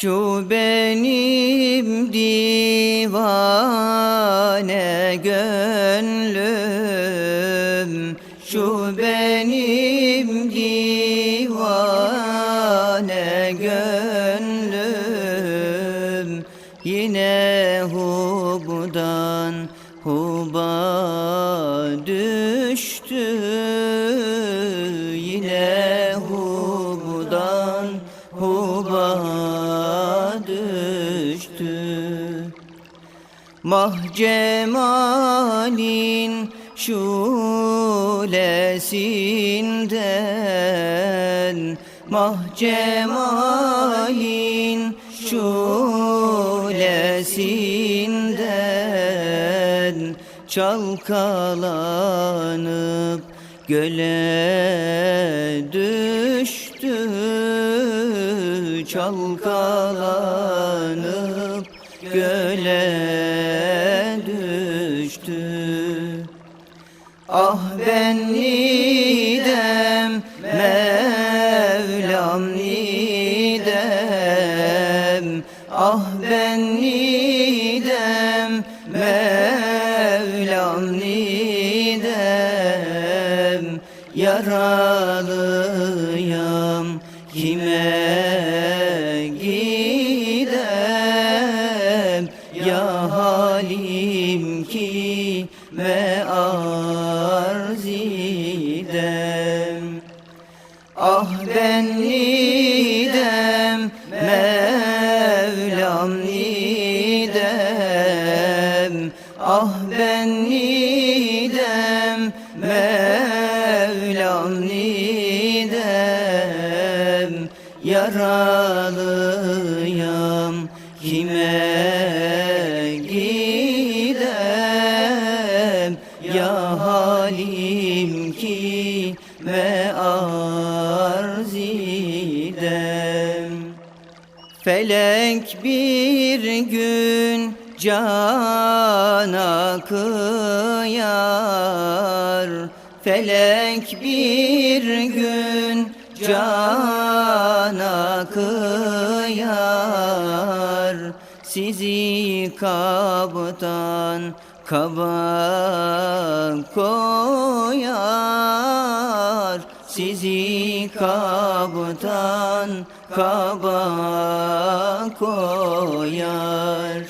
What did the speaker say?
Şu benim divane gönlüm Şu benim divane gönlüm. Yine hubdan huba düştü Yine hubdan huba Mah cemalin şulesinden. Mah cemalin şulesinden. Çalkalanıp göle düştü. Çalkalanıp Ah ben nidem Mevlam nidem. Ah ben nidem Mevlam nidem. Yaralıyam kime halim kime arz idem Ah ben nidem Mevlam nidem Ah ben nidem Mevlam nidem Yaralıyam kime Ya halim kime arz idem Felek bir gün cana kıyar. Felek bir gün cana kıyar. Sizi kabtan kaba koyar Sizi kabtan kaba koyar